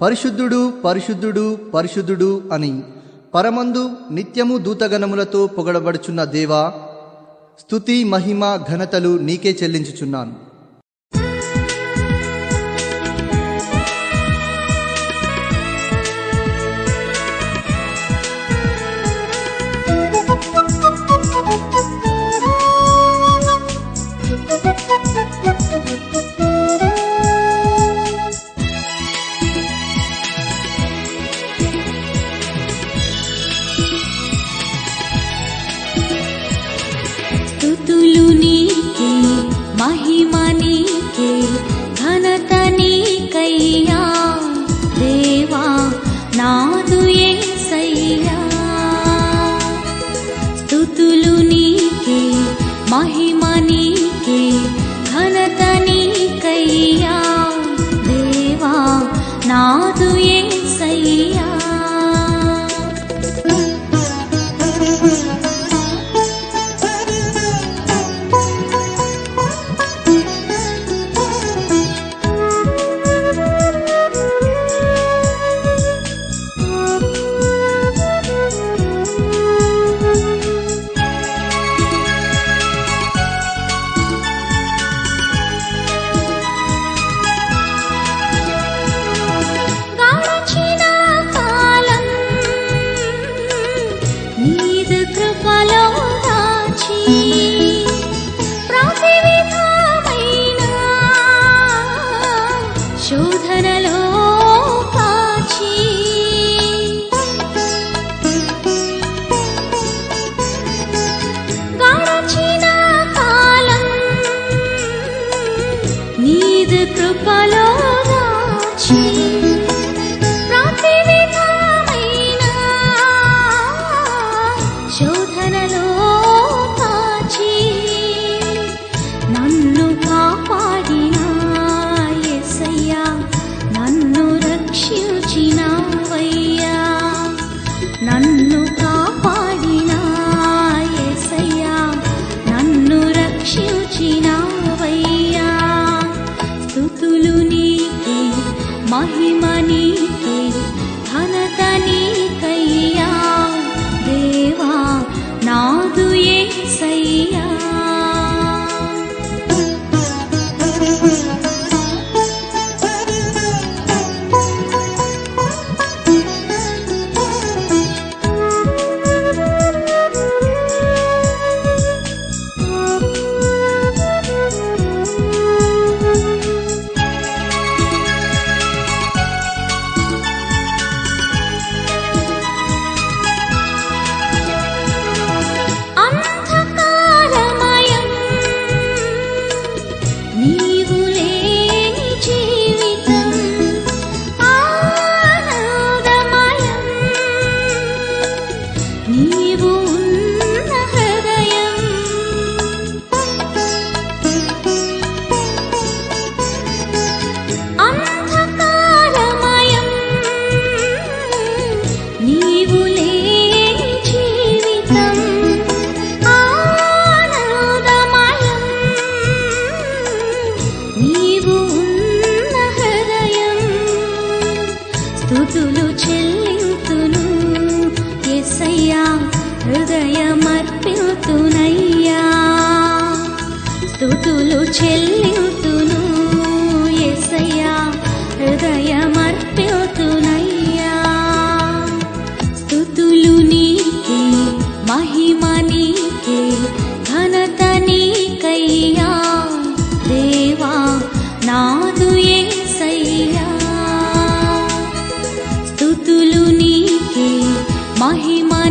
పరిశుద్ధుడు పరిశుద్ధుడు పరిశుద్ధుడు అని పరమందు నిత్యము దూతగణములతో పొగడబడుచున్న దేవా స్తుతి మహిమ ఘనతలు నీకే చెల్లించుచున్నాను. మహిమ నీకే ఘనత నీకయ్యా. దేవా నాదు యేసయ్యా స్తుతులు నీకే మహిమ నీదు మహిమ నీకే ఘనత నీకయ్యా స్తుతులు చెల్లింతును. ఎస్సయ్యా హృదయమర్పితునయ్యా. స్తుతులు చెల్లింతు महिमा